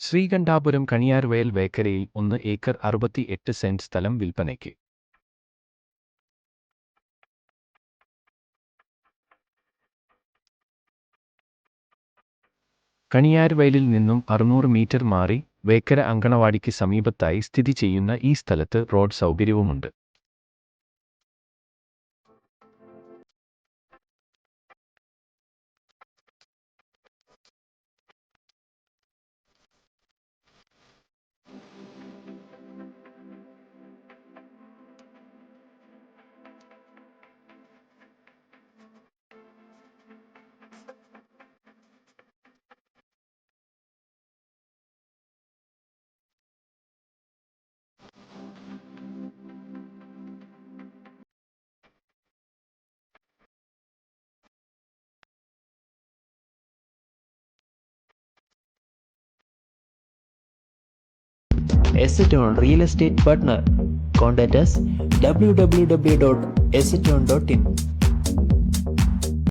ശ്രീകണ്ഠാപുരം കണിയാർവയൽ വേക്കരയിൽ ഒന്ന് ഏക്കർ അറുപത്തി എട്ട് സെന്റ് സ്ഥലം വിൽപ്പനയ്ക്ക്. കണിയാർവയലിൽ നിന്നും അറുന്നൂറ് മീറ്റർ മാറി വേക്കര അങ്കണവാടിക്ക് സമീപത്തായി സ്ഥിതി ചെയ്യുന്ന ഈ സ്ഥലത്ത് റോഡ് സൗകര്യവുമുണ്ട്. Asset Real Estate Partner. Contact us www.asseton.in.